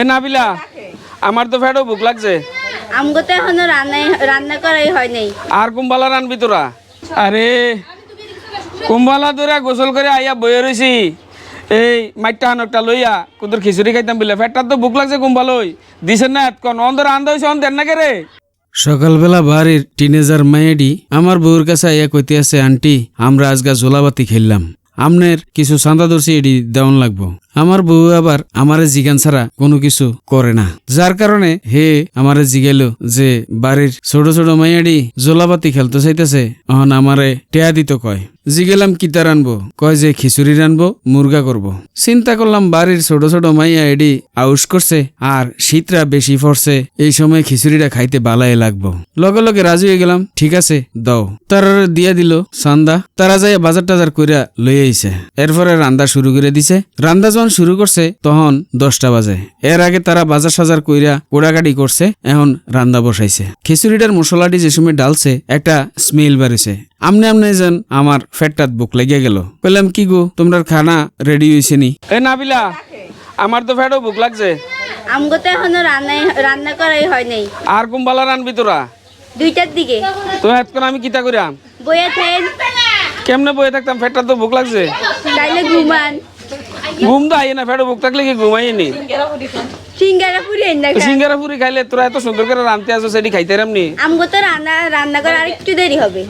এ নাবিলা আমার তো ফেটও ভুক লাগছে। আমগো তো এখনও রান্নাই রান্না করাই হয় নাই। আর কুম্বালা রানবি তোরা? আরে কুম্বালা তোরা গোসল করে আইয়া বয়ে রইছি। এই মাইটটা হানকটা লইয়া কুদুর খিচুড়ি খাইতাম বলে। ফেটটার তো ভুক লাগছে কুম্বালই। দিছেন না এতক্ষণ অন্ধর আন্ধ হয়েছে অন দেন না কে রে? সকালবেলা বাড়ির টিনেজার মায়েডি আমার বউর কাছে আইয়া কইতে আছে আন্টি আমরা আজগা জোলাবাতি খেললাম। আমনের কিছু চান্দা ধরছি এডি দেওয়ান লাগবো। আমার বউ আবার আমারে জিগান ছাড়া কোনো কিছু করে না। যার কারণে হে আমারে জিগাইলো যে বাড়ির ছোট ছোট মাইয়াডি জোলাবাতি খেলতে চাইতেছে, অহন আমারে টেয়া দিত কয়। জিগেলাম কিতা রানবো কয় যে, খিচুড়ি রানবো, মুরগা করব। চিন্তা করলাম, বাড়ির ছোট ছোট মাইয়া এডি আউস করছে আর শীতরা বেশি পড়ছে, এই সময় খিচুড়িটা খাইতে বালাই লাগবো। লগে লগে রাজি হয়ে গেলাম, ঠিক আছে, দাও। তার দিয়া দিল সান্দা। তারা যাই বাজার টাজার কইরা লই আইছে। এরপরে রান্দা শুরু করে দিছে। রান্দা যখন শুরু করছে তখন দশটা বাজে। এর আগে তারা বাজার সাজার কইরা কোড়াকাটি করছে এখন রান্দা বসাইছে। খিচুড়িটার মশলাটি যে সময় ডালছে একটা স্মেল বাড়িছে। আমনে আমনে যেন আমার ফেটটাত বুক লেগে গেল। বললাম কি গো তোমরা খানা রেডি হয়েছে নি? এ নাবিলা আমার তো ফেটও ভুক লাগছে। আমগো তো এখনও রান্নাই রান্না করাই হয় নাই। আর কুম্বালা রানবি তোরা? দুইটার দিকে। তো এতক্ষণ আমি কিতা করিয়াম বইয়া থাকেন কেমনে বয়ে থাকতাম? ফেটটার তো ভুক লাগছে। তাইলে ঘুমান। ঘুম তো আইয়ে না ফেটো ভোগ থাকলে কি ঘুমাইনি সিঙ্গারা পুরি এনে না সিঙ্গারা পুরি খাইলে তোরা এত সুন্দর করে রানতে আসো সেটি খাইতে রামনি আমগো তো রান্না রান্না করা আরেকটু দেরি হবে।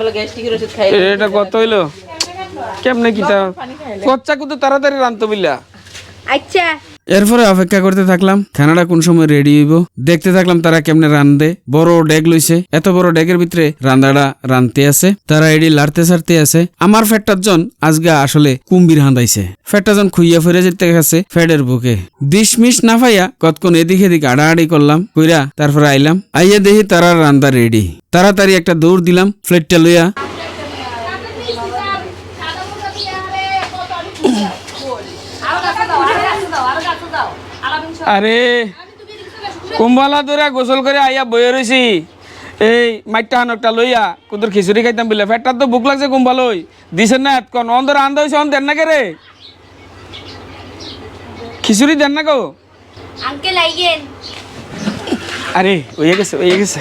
এটা কত হইল? কেমনে কিটা কচ্চা কিন্তু তাড়াতাড়ি রানতো বিল্লা আচ্ছা এরপরে অপেক্ষা করতে থাকলাম, খানাটা কোন সময় রেডি হইব? দেখতে থাকলাম তারা কেমনে রান্ধে বড় ডেগ লইছে। এত বড় ডেগের ভিতরে রান্দাটা রানতে আছে। তারা এডি লাড়তে সারতে আছে। আমার ফেটটার জন আজগা আসলে কুম্বির হান্দাইছে ফেটটা জন খুইয়া ফিরে যেতে গেছে ফেডের বুকে। দিশ মিশ না পাইয়া কতক্ষণ এদিক এদিক আড়াআড়ি করলাম, কইরা তারপরে আইলাম। আইয়া দেখি তারা রান্দা রেডি তাড়াতাড়ি একটা দৌড় দিলাম ফ্লেটটা লইয়া আরে কুম্বালা তোরা গোসল করে আইয়া বয়ে রইছি এই মাইটটা হানকটা লইয়া কুদুর খিচুড়ি খাইতাম বলে। ফেটটার তো ভুক লাগছে কুম্বালই দিছেন না এতক্ষণ অন্ধর আন্ধ হয়েছে অন দেন না কে রে খিচুড়ি দেন না গো আঙ্কেল আরে ওইয়ে গেছে গেছে।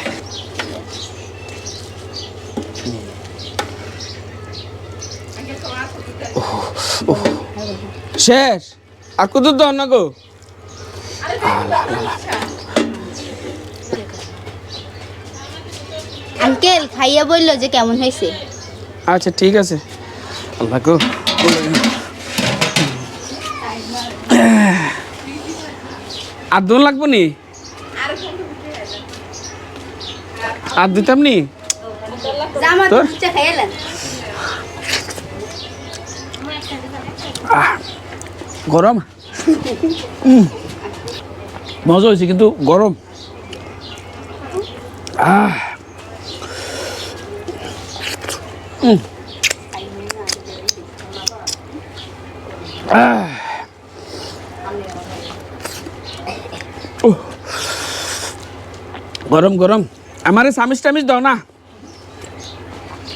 শেষ। আর কত দাও না গো আঙ্কেল খাইয়া বলল যে কেমন হয়েছে? আচ্ছা ঠিক আছে। আল্লাহ গো আর দোন লাগবো নি? আর দিতাম নি? তোর? গরম? উম। মজা হয়েছে, কিন্তু গরম। আহ। গরম গরম। আমারে সামিস টামিস দাও না।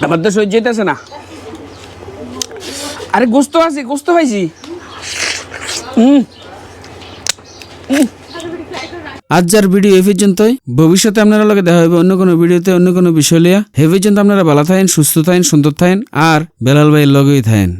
আমার তো সহ্য হইতেছে না। আরে, গোস্ত আছে, গোস্ত পাইছি হুম হুম আজ যার ভিডিও এ পর্যন্তই। ভবিষ্যতে আপনারা লগে দেখা হবে অন্য কোনো ভিডিওতে, অন্য কোনো বিষয় লিয়া। হে পর্যন্ত আপনারা ভালো থাকেন, সুস্থ থাকেন, সুন্দর থাকেন, আর বেলাল ভাইয়ের লগেই থাকেন।